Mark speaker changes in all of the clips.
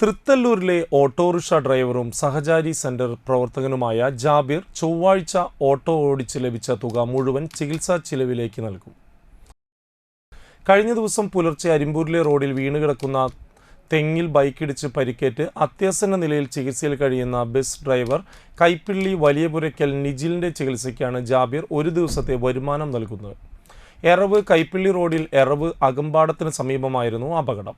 Speaker 1: തൃത്തല്ലൂരിലെ autorickshaw ഡ്രൈവറും സഹചാരി centre പ്രവർത്തകനുമായ ജാബിർ ചൊവ്വാഴ്ച ഓട്ടോ ഓടിച്ച് ലഭിച്ച തുക മുഴുവൻ ചികിത്സാ ചിലവിലേക്ക് നൽകും. കഴിഞ്ഞ ദിവസം പുലർച്ചെ അരിമ്പൂരിലെ റോഡിൽ വീണുകിടക്കുന്ന തെങ്ങിൽ ബൈക്കിടിച്ച് പരിക്കേറ്റ് അത്യാസന്ന നിലയിൽ ചികിത്സയിൽ കഴിയുന്ന ബസ് ഡ്രൈവർ കൈപ്പിള്ളി വലിയപുരയ്ക്കൽ നിജിലിന്റെ ചികിത്സയ്ക്കാണ് ജാബിർ ഒരു ദിവസത്തെ വരുമാനം നൽകുന്നത്. എറവ് കൈപ്പിള്ളി റോഡിൽ എറവ് അകമ്പാടത്തിന് സമീപമായിരുന്നു അപകടം.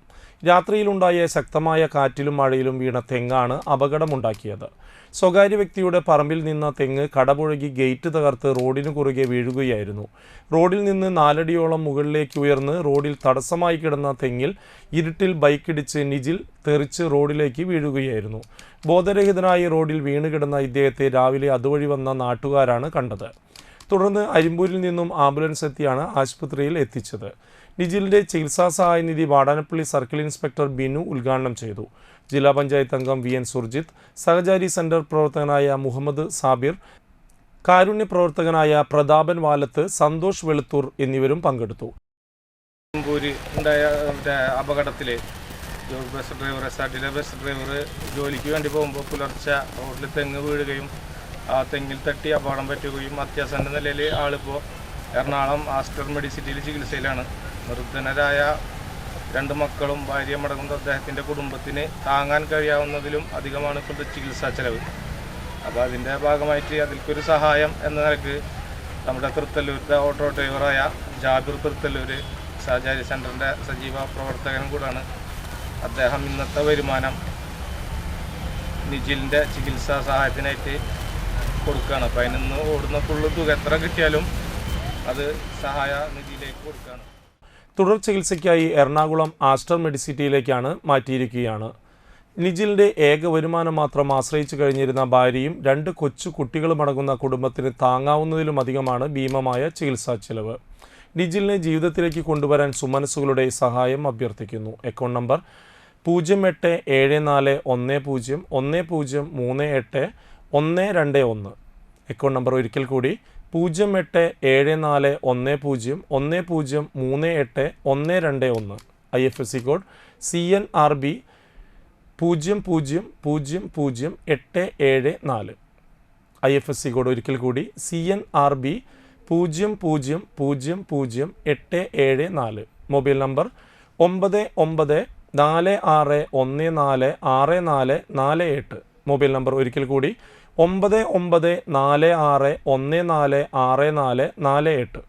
Speaker 1: രാത്രിയിലുണ്ടായ ശക്തമായ കാറ്റിലും മഴയിലും വീണ തെങ്ങാണ് അപകടമുണ്ടാക്കിയത്. സ്വകാര്യ വ്യക്തിയുടെ പറമ്പിൽ നിന്ന തെങ്ങ് കടപുഴകി ഗേറ്റ് തകർത്ത് റോഡിനു കുറുകെ വീഴുകയായിരുന്നു. റോഡിൽ നിന്ന് നാലടിയോളം മുകളിലേക്ക് ഉയർന്ന് റോഡിൽ തടസ്സമായി കിടന്ന തെങ്ങിൽ ഇരുട്ടിൽ ബൈക്കിടിച്ച് നിജിൽ തെറിച്ച് റോഡിലേക്ക് വീഴുകയായിരുന്നു. ബോധരഹിതനായി റോഡിൽ വീണുകിടന്ന ഇദ്ദേഹത്തെ രാവിലെ അതുവഴി വന്ന നാട്ടുകാരാണ് കണ്ടത്. തുടർന്ന് അരിമ്പൂരിൽ നിന്നും ആംബുലൻസ് എത്തിയാണ് ആശുപത്രിയിൽ എത്തിച്ചത്. നിജിലിന്റെ ചികിത്സാ സഹായ നിധി വാടാനപ്പള്ളി സർക്കിൾ ഇൻസ്പെക്ടർ ബിനു ഉദ്ഘാടനം ചെയ്തു. ജില്ലാ പഞ്ചായത്ത് അംഗം V N Surjith Sahachari centre പ്രവർത്തകനായ മുഹമ്മദ് സാബിർ കാരുണ്യ പ്രവർത്തകനായ പ്രതാപൻ വാലത്ത് സന്തോഷ് വെളുത്തൂർ എന്നിവരും പങ്കെടുത്തു.
Speaker 2: അപകടത്തിലെ അപകടത്തിൽ ബസ് ഡ്രൈവർ എസ് ആർ ടിയിലെ ബസ് ഡ്രൈവർ ജോലിക്ക് വേണ്ടി പോകുമ്പോൾ പുലർച്ചെ റോഡിൽ തെങ്ങ് വീഴുകയും ആ തെങ്ങിൽ തട്ടി അപകടം പറ്റുകയും അത്യാസന്ന നിലയിൽ ആളിപ്പോൾ എറണാകുളം ആസ്റ്റർ മെഡിസിറ്റിയിൽ ചികിത്സയിലാണ്. നിർധനരായ രണ്ട് മക്കളും ഭാര്യയും അദ്ദേഹത്തിന്റെ കുടുംബത്തിന് താങ്ങാൻ കഴിയാവുന്നതിലും അധികമാണ് ഇപ്പോഴത്തെ ചികിത്സാ ചെലവ്. അപ്പോൾ അതിന്റെ ഭാഗമായിട്ട് അതിൽക്കൊരു സഹായം എന്ന നിലയ്ക്ക് നമ്മുടെ തൃത്തല്ലൂരിലെ ഓട്ടോ ഡ്രൈവറായ ജാബിർ തൃത്തല്ലൂർ സഹചാരി സെന്ററിന്റെ സജീവ പ്രവർത്തകനും കൂടാണ്. അദ്ദേഹം ഇന്നത്തെ വരുമാനം നിജിലിന്റെ ചികിത്സാ സഹായത്തിനായിട്ട് കൊടുക്കുകയാണ് അപ്പോൾ അതിനൊന്ന് ഓടുന്ന ഫുള്ള് തുക എത്ര കിട്ടിയാലും അത് സഹായ നിധിയിലേക്ക് കൊടുക്കുകയാണ്
Speaker 1: തുടർ ചികിത്സയ്ക്കായി എറണാകുളം ആസ്റ്റർ മെഡിസിറ്റിയിലേക്കാണ് മാറ്റിയിരിക്കുകയാണ്. നിജിലിന്റെ ഏക വരുമാനം മാത്രം ആശ്രയിച്ചു കഴിഞ്ഞിരുന്ന ഭാര്യയും രണ്ട് കൊച്ചു കുട്ടികളും അടങ്ങുന്ന കുടുംബത്തിന് താങ്ങാവുന്നതിലും അധികമാണ് ഭീമമായ ചികിത്സാ ചെലവ്. നിജിലിനെ ജീവിതത്തിലേക്ക് കൊണ്ടുവരാൻ സുമനസ്സുകളുടെ സഹായം അഭ്യർത്ഥിക്കുന്നു. അക്കൗണ്ട് നമ്പർ പൂജ്യം എട്ട് ഏഴ് നാല് ഒന്ന് പൂജ്യം ഒന്ന് പൂജ്യം മൂന്ന് എട്ട് ഒന്ന് രണ്ട് ഒന്ന്. അക്കൗണ്ട് നമ്പർ ഒരിക്കൽ കൂടി. പൂജ്യം എട്ട് ഏഴ് നാല് ഒന്ന് പൂജ്യം ഒന്ന് പൂജ്യം മൂന്ന് എട്ട് ഒന്ന് രണ്ട് ഒന്ന്. I F S C code C N R B പൂജ്യം പൂജ്യം പൂജ്യം പൂജ്യം എട്ട് ഏഴ് നാല്. I F S C code ഒരിക്കൽ കൂടി. സി എൻ ആർ ബി പൂജ്യം പൂജ്യം പൂജ്യം പൂജ്യം എട്ട് ഏഴ് നാല്. മൊബൈൽ നമ്പർ ഒമ്പത് ഒമ്പത് നാല് ആറ് ഒന്ന് നാല് ആറ് നാല് നാല് എട്ട്. മൊബൈൽ നമ്പർ ഒരിക്കൽ കൂടി ഒമ്പത് ഒമ്പത് നാല് ആറ് ഒന്ന് നാല് ആറ് നാല് നാല് എട്ട്.